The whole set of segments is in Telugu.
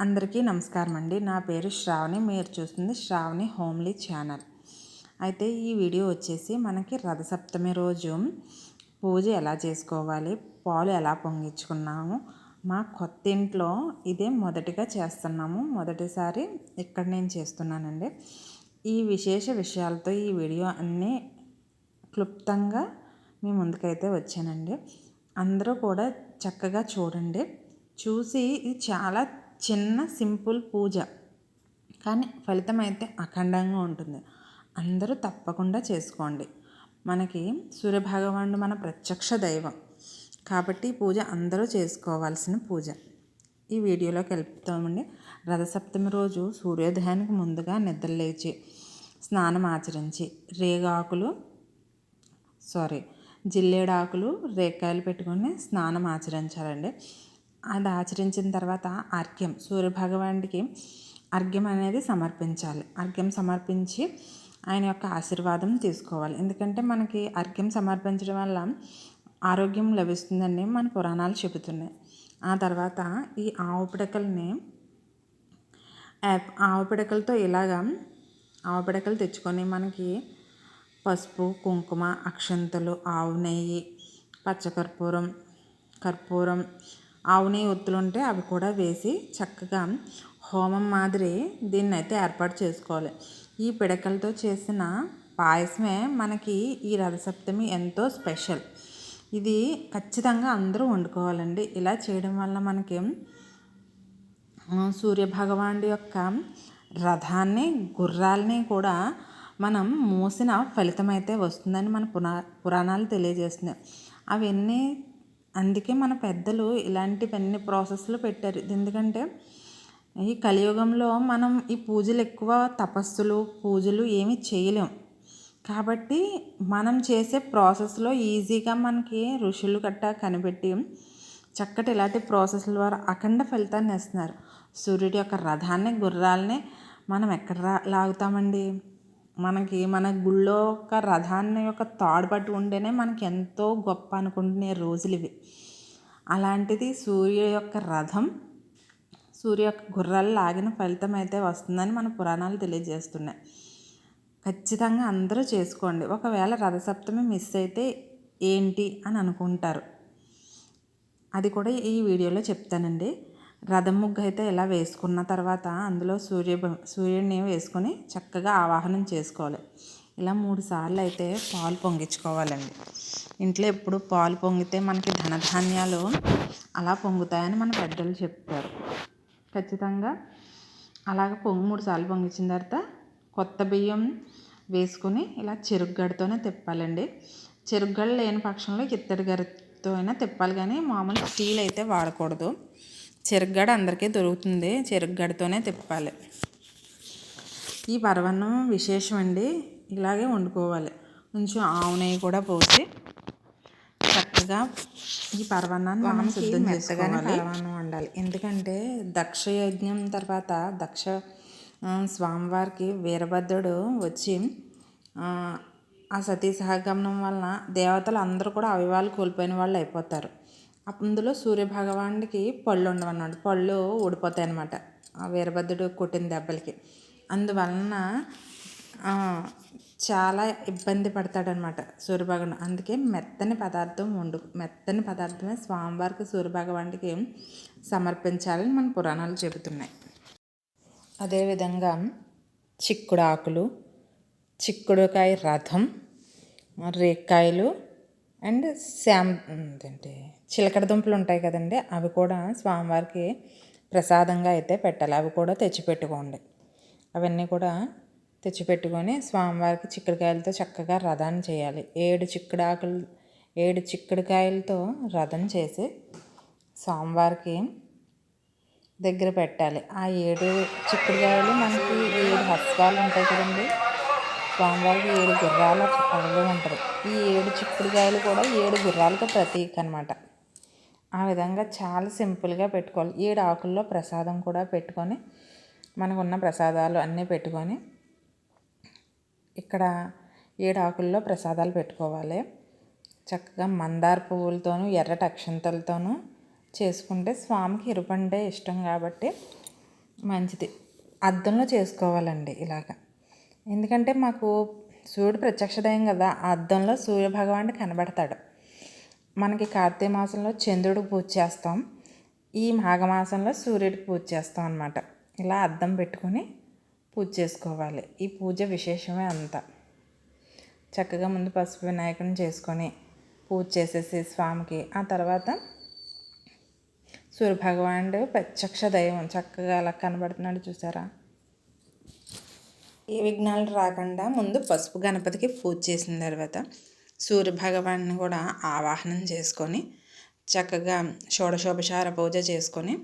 అందరికీ నమస్కారం అండి నా పేరు శ్రావణి. మీరు చూస్తుంది శ్రావణి హోమ్లీ ఛానల్. అయితే ఈ వీడియో వచ్చేసి మనకి రథసప్తమి రోజు. పూజ ఎలా చేసుకోవాలి? పాలు ఎలా పొంగించుకున్నాము? మా కొత్త ఇంట్లో ఇదే మొదటిగా చేస్తున్నాము. మొదటిసారి ఇక్కడ నేను చేస్తున్నానండి. ఈ విశేష విషయాలతో ఈ వీడియో అన్నీ క్లుప్తంగా మీ ముందుకైతే వచ్చానండి. అందరూ కూడా చక్కగా చూడండి. చూసి ఇది చాలా చిన్న సింపుల్ పూజ. కానీ ఫలితం అయితే అఖండంగా ఉంటుంది. అందరూ తప్పకుండా చేసుకోండి. మనకి సూర్యభగవానుడు మన ప్రత్యక్ష దైవం. కాబట్టి పూజ అందరూ చేసుకోవాల్సిన పూజ. ఈ వీడియోలోకి వెళ్తామండి. రథసప్తమి రోజు సూర్యోదయానికి ముందుగా నిద్రలేచి స్నానం ఆచరించి రేగాకులు సారీ జిల్లేడాకులు రేకాయలు పెట్టుకొని స్నానం ఆచరించాలండి. అది ఆచరించిన తర్వాత అర్ఘ్యం. సూర్యభగవానుడికి అర్ఘ్యం అనేది సమర్పించాలి. అర్ఘ్యం సమర్పించి ఆయన యొక్క ఆశీర్వాదం తీసుకోవాలి. ఎందుకంటే మనకి అర్ఘ్యం సమర్పించడం వల్ల ఆరోగ్యం లభిస్తుందని మన పురాణాలు చెబుతున్నాయి. ఆ తర్వాత ఈ ఆవు పిడకల్ని ఆవు పిడకలతో ఇలాగా ఆవు పిడకలు తెచ్చుకొని మనకి పసుపు కుంకుమ అక్షంతలు ఆవు నెయ్యి పచ్చకర్పూరం కర్పూరం ఆవుని ఒత్తులుంటే ఒత్తులు ఉంటే అవి కూడా వేసి చక్కగా హోమం మాదిరి దీన్ని అయితే ఏర్పాటు చేసుకోవాలి. ఈ పిడకలతో చేసిన పాయసమే మనకి ఈ రథసప్తమి ఎంతో స్పెషల్. ఇది ఖచ్చితంగా అందరూ వండుకోవాలండి. ఇలా చేయడం వల్ల మనకి సూర్యభగవానుడి యొక్క రథాన్ని గుర్రాలని కూడా మనం మూసిన ఫలితం అయితే వస్తుందని మన పురా పురాణాలు తెలియజేస్తున్నాయి. అవన్నీ అందుకే మన పెద్దలు ఇలాంటివన్నీ ప్రాసెస్లు పెట్టారు. ఎందుకంటే ఈ కలియుగంలో మనం ఈ పూజలు ఎక్కువ తపస్సులు పూజలు ఏమి చేయలేం. కాబట్టి మనం చేసే ప్రాసెస్లో ఈజీగా మనకి ఋషులు గట్టా కనిపెట్టి చక్కటి ఇలాంటి ప్రాసెస్ల ద్వారా అఖండ ఫలితాన్ని ఇస్తున్నారు. సూర్యుడి యొక్క రథాన్ని గుర్రాలని మనం ఎక్కడ లాగుతామండి? మనకి మన గుళ్ళో ఒక రథాన్ని యొక్క తాడు పట్టి ఉంటేనే మనకి ఎంతో గొప్ప అనుకుంటునే రోజులు ఇవి. అలాంటిది సూర్య యొక్క రథం సూర్య యొక్క గుర్రాలు లాగిన ఫలితం అయితే వస్తుందని మన పురాణాలు తెలియజేస్తున్నాయి. ఖచ్చితంగా అందరూ చేసుకోండి. ఒకవేళ రథసప్తమి మిస్ అయితే ఏంటి అని అనుకుంటారు. అది కూడా ఈ వీడియోలో చెప్తానండి. రథం ముగ్గు అయితే ఇలా వేసుకున్న తర్వాత అందులో సూర్య సూర్యుడిని వేసుకొని చక్కగా ఆవాహనం చేసుకోవాలి. ఇలా మూడు సార్లు అయితే పాలు పొంగించుకోవాలండి. ఇంట్లో ఎప్పుడు పాలు పొంగితే మనకి ధనధాన్యాలు అలా పొంగుతాయని మన పెద్దలు చెప్తారు. ఖచ్చితంగా అలాగ పొంగి మూడు సార్లు పొంగించిన తర్వాత కొత్త బియ్యం వేసుకొని ఇలా చెరుగ్గడతోనే తిప్పాలండి. చెరుగ్గడ లేని పక్షంలో ఇత్తడి గరితో అయినా తిప్పాలి కానీ మామూలు స్టీల్ అయితే వాడకూడదు. చెరుగ్గడ అందరికీ దొరుకుతుంది. చెరుగ్గడతోనే తిప్పాలి. ఈ పరవన్నం విశేషం అండి ఇలాగే వండుకోవాలి. కొంచెం ఆవు నెయ్యి కూడా పోసి చక్కగా ఈ పరవన్నాన్ని మనం సిద్ధం చేసుకోవాలి. వండాలి. ఎందుకంటే దక్ష యజ్ఞం తర్వాత దక్ష స్వామివారికి వీరభద్రుడు వచ్చి ఆ సతీ సహగమనం వలన దేవతలు అందరూ కూడా అవివాలు కోల్పోయిన వాళ్ళు అయిపోతారు. అందులో సూర్యభగవానుడికి పళ్ళు ఉండవన్నమాట. పళ్ళు ఊడిపోతాయి అనమాట ఆ వీరభద్రుడు కొట్టిన దెబ్బలకి. అందువలన చాలా ఇబ్బంది పడతాడనమాట సూర్యభగవాన్ అందుకే మెత్తని పదార్థం వండు మెత్తని పదార్థమే స్వామివారికి సూర్యభగవానుడికి సమర్పించాలని మన పురాణాలు చెబుతున్నాయి. అదేవిధంగా చిక్కుడు ఆకులు చిక్కుడుకాయ రథం రేక్కాయలు అండ్ శామ్ ఏంటంటే చిలకడ దుంపలు ఉంటాయి కదండి అవి కూడా స్వామివారికి ప్రసాదంగా అయితే పెట్టాలి. అవి కూడా తెచ్చిపెట్టుకోండి అవన్నీ కూడా తెచ్చిపెట్టుకొని స్వామివారికి చిక్కుడుకాయలతో చక్కగా రథాన్ని చేయాలి. ఏడు చిక్కుడాకులు ఏడు చిక్కుడుకాయలతో రథం చేసి స్వామివారికి దగ్గర పెట్టాలి. ఆ ఏడు చిక్కుడుకాయలు మనకి ఏడు హస్వాలు ఉంటాయి కదండి స్వామివారికి ఏడు గుర్రాల అవి ఉంటుంది ఈ ఏడు చిక్కుడుకాయలు కూడా ఏడు గుర్రాలకు ప్రతీక అనమాట ఆ విధంగా చాలా సింపుల్గా పెట్టుకోవాలి. ఏడు ఆకుల్లో ప్రసాదం కూడా పెట్టుకొని మనకున్న ప్రసాదాలు అన్నీ పెట్టుకొని ఇక్కడ ఏడు ఆకుల్లో ప్రసాదాలు పెట్టుకోవాలి. చక్కగా మందార పువ్వులతోనూ ఎర్రటి అక్షంతలతోనూ చేసుకుంటే స్వామికి ఎరుపంటే ఇష్టం కాబట్టి మంచిది. అద్దంలో చేసుకోవాలండి ఇలాగ. ఎందుకంటే మాకు సూర్యుడు ప్రత్యక్ష దయం కదా ఆ అద్దంలో సూర్యభగవానుడు కనబడతాడు. మనకి కార్తీక మాసంలో చంద్రుడికి పూజ చేస్తాం. ఈ మాఘమాసంలో సూర్యుడికి పూజ చేస్తాం అనమాట ఇలా అద్దం పెట్టుకొని పూజ చేసుకోవాలి. ఈ పూజ విశేషమే అంతా. చక్కగా ముందు పసుపు వినాయకుని చేసుకొని పూజ చేసేసి స్వామికి ఆ తర్వాత సూర్యభగవానుడు ప్రత్యక్ష దైవం చక్కగా అలా కనబడుతున్నాడు చూసారా? ఏ విఘ్నాలు రాకుండా ముందు పసుపు గణపతికి పూజ చేసిన తర్వాత సూర్యభగవాన్ని కూడా ఆవాహనం చేసుకొని చక్కగా షోడశోపచార పూజ చేసుకొని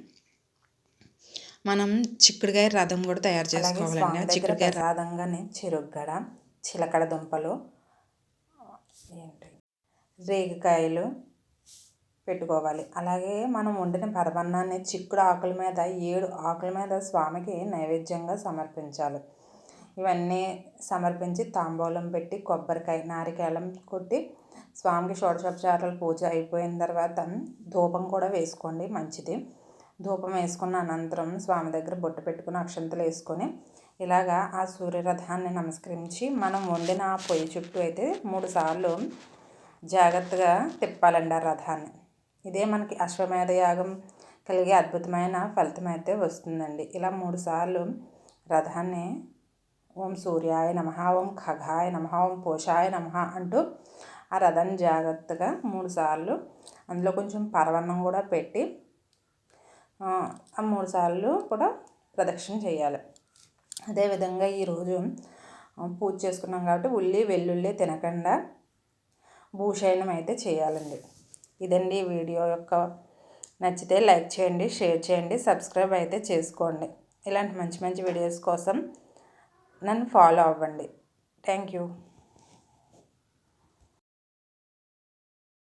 మనం చిక్కుడుకాయ రథం కూడా తయారు చేసుకోవాలండి. చిక్కుడుకాయ రథంగానే చెరుగ్గడ చిలకడ దుంపలు ఏంటి? రేగికాయలు పెట్టుకోవాలి. అలాగే మనం వండిన పరమన్నాన్ని చిక్కుడు ఆకుల మీద ఏడు ఆకుల మీద స్వామికి నైవేద్యంగా సమర్పించాలి. ఇవన్నీ సమర్పించి తాంబూలం పెట్టి కొబ్బరికాయ నారికేళం కొట్టి స్వామికి షోడశోపచారాలు పూజ అయిపోయిన తర్వాత ధూపం కూడా వేసుకోండి మంచిది. ధూపం వేసుకున్న అనంతరం స్వామి దగ్గర బొట్టు పెట్టుకుని అక్షంతలు వేసుకొని ఇలాగా ఆ సూర్యరథాన్ని నమస్కరించి మనం వండిన ఆ పొయ్యి చుట్టూ అయితే మూడు సార్లు జాగ్రత్తగా తిప్పాలండి ఆ రథాన్ని. ఇదే మనకి అశ్వమేధ యాగం కలిగే అద్భుతమైన ఫలితం అయితే వస్తుందండి. ఇలా మూడు సార్లు రథాన్ని ఓం సూర్యాయ నమ ఓం ఖగాయ నమ ఓం పోషాయ నమ అంటూ ఆ రథాన్ని జాగ్రత్తగా మూడుసార్లు అందులో కొంచెం పరవన్నం కూడా పెట్టి ఆ మూడుసార్లు కూడా ప్రదక్షిణ చేయాలి. అదేవిధంగా ఈరోజు పూజ చేసుకున్నాం కాబట్టి ఉల్లి వెల్లుల్లి తినకుండా భూషయనం అయితే చేయాలండి. ఇదండి వీడియో యొక్క నచ్చితే లైక్ చేయండి షేర్ చేయండి సబ్స్క్రైబ్ అయితే చేసుకోండి. ఇలాంటి మంచి మంచి వీడియోస్ కోసం నన్ను ఫాలో అవ్వండి. Thank you.